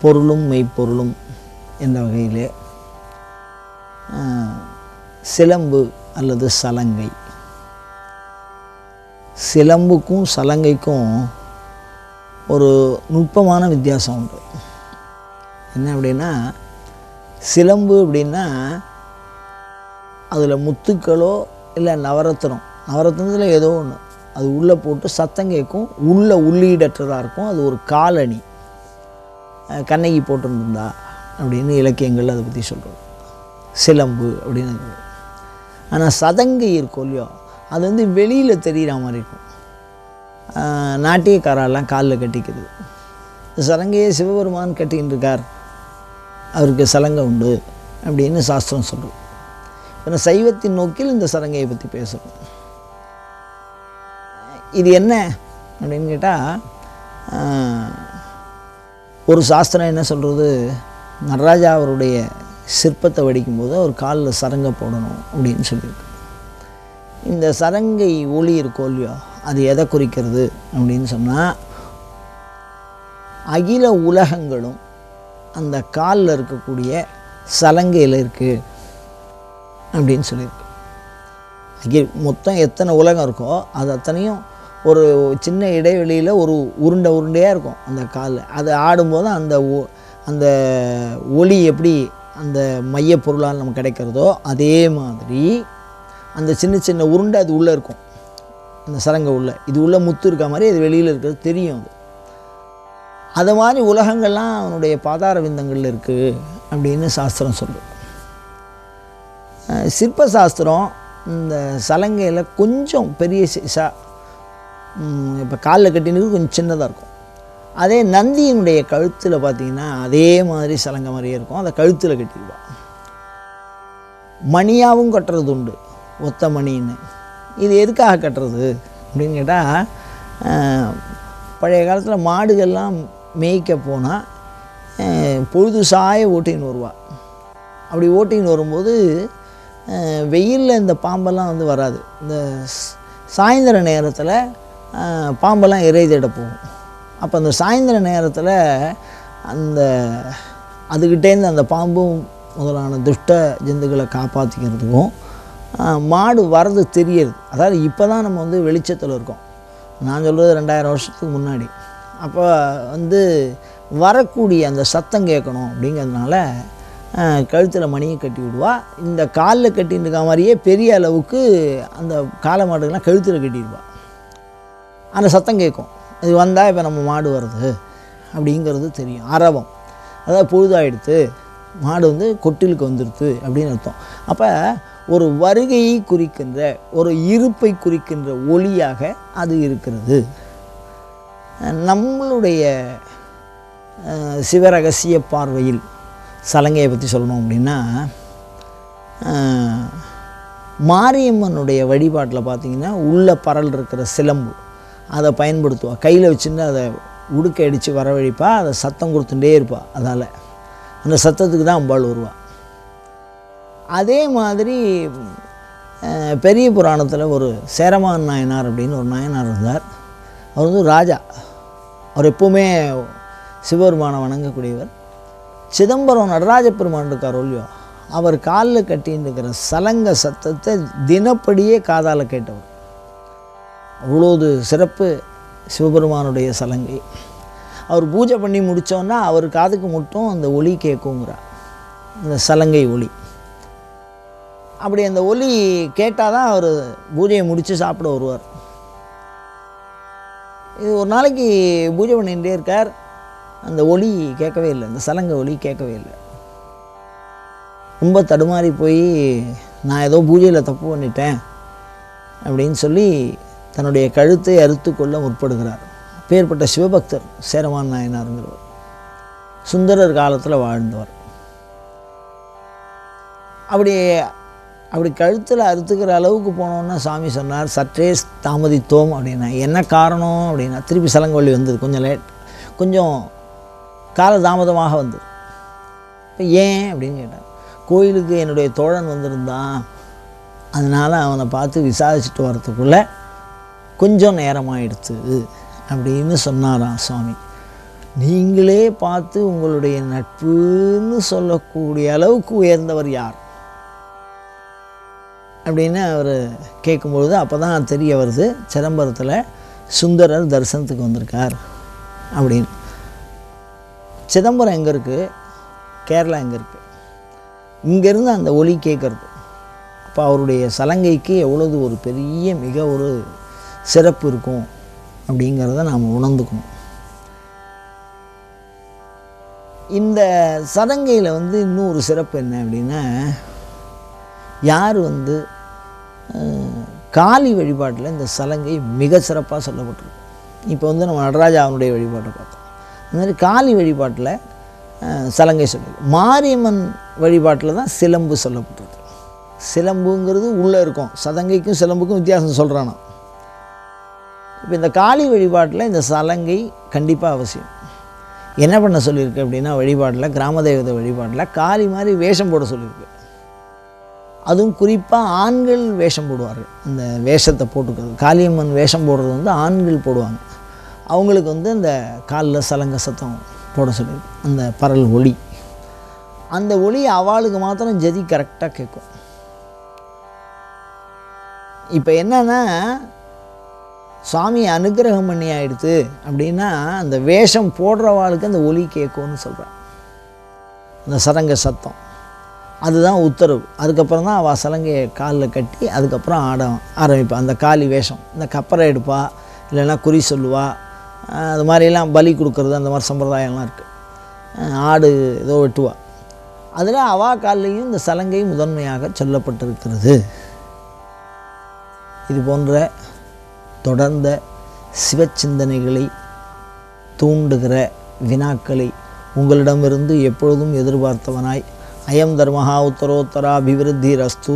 பொருளும் மெய்ப்பொருளும் என்ற வகையிலே சிலம்பு அல்லது சலங்கை. சிலம்புக்கும் சலங்கைக்கும் ஒரு நுட்பமான வித்தியாசம் உண்டு. என்ன அப்படின்னா சிலம்பு அப்படின்னா அதில் முத்துக்களோ இல்லை நவரத்னம் நவரத்னத்தில் ஏதோ ஒன்று அது உள்ளே போட்டு சத்தம் கேட்கும் உள்ளே உள்ளீடற்றதாக இருக்கும். அது ஒரு காலணி. கண்ணகி போட்டிருந்தா அப்படின்னு இலக்கியங்கள் அதை பற்றி சொல்கிறோம் சிலம்பு அப்படின்னு ஆனால் சதங்கை இருக்கும் இல்லையோ அது வந்து வெளியில் தெரிகிற மாதிரி இருக்கும். நாட்டியக்காரெல்லாம் காலில் கட்டிக்கிறது இந்த சலங்கையை சிவபெருமான் கட்டின்னு இருக்கார் அவருக்கு சலங்கை உண்டு அப்படின்னு சாஸ்திரம் சொல்கிறோம் இப்போ சைவத்தின் நோக்கில் இந்த சலங்கையை பற்றி பேசுகிறோம் இது என்ன அப்படின்னு கேட்டால் ஒரு சாஸ்திரம் என்ன சொல்கிறது நடராஜா அவருடைய சிற்பத்தை வடிக்கும்போது அவர் காலில் சரங்கை போடணும் அப்படின்னு சொல்லியிருக்கு. இந்த சரங்கை ஒளி இருக்கோ இல்லையோ அது எதை குறிக்கிறது அப்படின்னு சொன்னால் அகில உலகங்களும் அந்த காலில் இருக்கக்கூடிய சலங்கையில் இருக்குது அப்படின்னு சொல்லியிருக்கு. அகி மொத்தம் எத்தனை உலகம் இருக்கோ அது அத்தனையும் ஒரு சின்ன இடைவெளியில் ஒரு உருண்டை உருண்டையாக இருக்கும் அந்த கால் அது ஆடும்போது அந்த ஒ- அந்த ஒளி எப்படி அந்த மையப் பொருளால் நமக்கு கிடைக்கிறதோ அதே மாதிரி அந்த சின்ன சின்ன உருண்டை அது உள்ளே இருக்கும். அந்த சரங்க உள்ளே. இது உள்ள முத்து இருக்க மாதிரி அது வெளியில் இருக்கிறது தெரியும் அது. அது மாதிரி உலகங்கள்லாம் அவனுடைய பாதார விந்தங்களில் இருக்குது அப்படின்னு சாஸ்திரம் சொல்லுது. சிற்ப சாஸ்திரம் இந்த சலங்கையில் கொஞ்சம் பெரிய சா இப்போ காலில் கட்டினது கொஞ்சம் சின்னதாக இருக்கும். அதே நந்தியினுடைய கழுத்தில் பார்த்தீங்கன்னா அதே மாதிரி சலங்கை மாதிரியே இருக்கும். அதை கழுத்தில் கட்டிடுவாள் மணியாகவும் கட்டுறது உண்டு. ஒத்த மணின்னு. இது எதுக்காக கட்டுறது அப்படின்னு கேட்டால் பழைய காலத்தில் மாடுகள்லாம் மேய்க்க போனால் பொழுது சாய ஓட்டின்னு வருவா. அப்படி ஓட்டின்னு வரும்போது வெயிலில் இந்த பாம்பெல்லாம் வந்து வராது. இந்த சாயந்தர நேரத்தில் பாம்பெல்லாம் இறை தேட போகும் அப்போ அந்த சாயந்தர நேரத்தில் அந்த அதுக்கிட்டேருந்து அந்த பாம்பும் முதலான துஷ்ட ஜந்துக்களை காப்பாற்றிக்கிறதுக்கும் மாடு வர்றது தெரியுது. அதாவது இப்போ தான் நம்ம வந்து வெளிச்சத்தில் இருக்கோம். நான் சொல்கிறது ரெண்டாயிரம் வருஷத்துக்கு முன்னாடி. அப்போ வந்து வரக்கூடிய அந்த சத்தம் கேட்கணும் அப்படிங்கிறதுனால கழுத்தில் மணியை கட்டி விடுவா. இந்த காலில் கட்டின்னு இருக்க மாதிரியே பெரிய அளவுக்கு அந்த காளை மாடுகள்லாம் கழுத்தில் கட்டிடுவாள் அந்த சத்தம் கேட்கும். இது வந்தால் இப்போ நம்ம மாடு வருது அப்படிங்கிறது தெரியும். அரவம். அதாவது பொழுதாயிடுத்து மாடு வந்து கொட்டிலுக்கு வந்துடுது அப்படின்னு அர்த்தம். அப்போ ஒரு வருகையை குறிக்கின்ற ஒரு இருப்பை குறிக்கின்ற ஒளியாக அது இருக்கிறது. நம்மளுடைய சிவரகசிய பார்வையில் சலங்கையை பற்றி சொல்லணும் அப்படின்னா மாரியம்மனுடைய வழிபாட்டில் பார்த்திங்கன்னா உள்ள பரல் இருக்கிற சிலம்பு. அதை பயன்படுத்துவாள் கையில் வச்சுன்னு அதை உடுக்க அடித்து வரவழைப்பா அதை சத்தம் கொடுத்துட்டே இருப்பாள் அதால். அந்த சத்தத்துக்கு தான் அம்பாள் வருவாள் அதே மாதிரி பெரிய புராணத்தில் ஒரு சேரமான் நாயனார் அப்படின்னு ஒரு நாயனார் இருந்தார். அவர் வந்து ராஜா. அவர் எப்போவுமே சிவபெருமானை வணங்கக்கூடியவர். சிதம்பரம் நடராஜ பெருமான் இருக்கார் இல்லையோ அவர் காலில் கட்டின்னு இருக்கிற சலங்க சத்தத்தை தினப்படியே காதால் கேட்டவர். அவ்வளோது சிறப்பு சிவபெருமானுடைய சலங்கை. அவர் பூஜை பண்ணி முடித்தோன்னா அவர் காதுக்கு மட்டும் அந்த ஒலி கேட்குங்கிறார் இந்த சலங்கை ஒலி. அப்படி அந்த ஒலி கேட்டால் தான் அவர் பூஜையை முடித்து சாப்பிட வருவார். இது ஒரு நாளைக்கு பூஜை பண்ணிகிட்டே இருக்கார். அந்த ஒலி கேட்கவே இல்லை. அந்த சலங்கை ஒலி கேட்கவே இல்லை. ரொம்ப தடுமாறி போய் நான் ஏதோ பூஜையில் தப்பு பண்ணிட்டேன் அப்படின்னு சொல்லி தன்னுடைய கழுத்தை அறுத்து கொள்ள முற்படுகிறார். பேர்பட்ட சிவபக்தர் சேரமான் நாயனாருங்கிறவர் சுந்தரர் காலத்தில் வாழ்ந்தவர். அப்படி அப்படி கழுத்தில் அறுத்துக்கிற அளவுக்கு போனோன்னா சாமி சொன்னார் சற்றே தாமதித்தோம் அப்படின்னா. என்ன காரணம்? அப்படின்னா திருப்பி சலங்கவள்ளி வந்தது. கொஞ்சம் லேட் கொஞ்சம் கால தாமதமாக வந்தது. இப்போ ஏன்? அப்படின்னு கேட்டார். கோயிலுக்கு என்னுடைய தோழன் வந்திருந்தான். அதனால் அவனை பார்த்து விசாரிச்சுட்டு வரத்துக்குள்ளே கொஞ்சம் நேரமாயிடுச்சு அப்படின்னு சொன்னாராம் சுவாமி. நீங்களே பார்த்து உங்களுடைய நட்புன்னு சொல்லக்கூடிய அளவுக்கு உயர்ந்தவர் யார்? அப்படின்னு அவர் கேட்கும்பொழுது அப்போ தான் தெரிய வருது சிதம்பரத்தில் சுந்தரர் தரிசனத்துக்கு வந்திருக்கார் அப்படின்னு. சிதம்பரம் எங்கே இருக்குது கேரளா எங்கே இருக்குது இங்கேருந்து அந்த ஒலி கேட்குறது. அப்போ அவருடைய சலங்கைக்கு எவ்வளவு ஒரு பெரிய மிக ஒரு சிறப்பு இருக்கும் அப்படிங்கிறத நாம் உணர்ந்துக்கணும். இந்த சதங்கையில் வந்து இன்னும் ஒரு சிறப்பு என்ன அப்படின்னா யார் வந்து காளி வழிபாட்டில் இந்த சலங்கை மிக சிறப்பாக சொல்லப்பட்டிருக்கு. இப்போ வந்து நம்ம நடராஜா அவனுடைய வழிபாட்டை பார்த்தோம். அந்த மாதிரி காளி வழிபாட்டில் சலங்கை சொல்லுது மாரியம்மன் வழிபாட்டில் தான் சிலம்பு சொல்லப்பட்டிருக்கு. சிலம்புங்கிறது உள்ளே இருக்கும். சதங்கைக்கும் சிலம்புக்கும் வித்தியாசம் சொல்கிறானா இப்போ இந்த காளி வழிபாட்டில் இந்த சலங்கை கண்டிப்பாக அவசியம். என்ன பண்ண சொல்லியிருக்கு அப்படின்னா வழிபாட்டில் கிராம தெய்வத வழிபாட்டில் காளி மாதிரி வேஷம் போட சொல்லியிருக்கு. அதுவும் குறிப்பாக ஆண்கள் வேஷம் போடுவார்கள். அந்த வேஷத்தை போட்டுக்கிறது காளியம்மன் வேஷம் போடுறது வந்து ஆண்கள் போடுவாங்க. அவங்களுக்கு வந்து அந்த காலில் சலங்க சத்தம் போட சொல்லியிருக்கு. அந்த பரல் ஒளி. அந்த ஒளி அவளுக்கு மாத்திரம் ஜதி கரெக்டாக கேட்கும். இப்போ என்னன்னா சுவாமி அனுக்கிரகம் பண்ணி ஆயிடுத்து அப்படின்னா அந்த வேஷம் போடுறவாளுக்கு அந்த ஒலி கேட்கும்னு சொல்கிறான் அந்த சரங்க சத்தம். அதுதான் உத்தரவு. அதுக்கப்புறம் தான் அவள் சலங்கையை காலில் கட்டி அதுக்கப்புறம் ஆட ஆரம்பிப்பாள் அந்த காளி வேஷம். இந்த கப்பரை எடுப்பா இல்லைன்னா குறி சொல்லுவா. அது மாதிரிலாம் பலி கொடுக்கறது அந்த மாதிரி சம்பிரதாயம்லாம் இருக்குது ஆடு ஏதோ வெட்டுவா. அதில் அவா கால்லையும் இந்த சலங்கை முதன்மையாக சொல்லப்பட்டிருக்கிறது. இது போன்ற தொடர்ந்த சிவச்சிந்தனைகளை தூண்டுகிற வினாக்களை உங்களிடமிருந்து எப்பொழுதும் எதிர்பார்த்தவனாய். அயம் தர்மஹா உத்தரோத்தரா அபிவிருத்தி ரஸ்து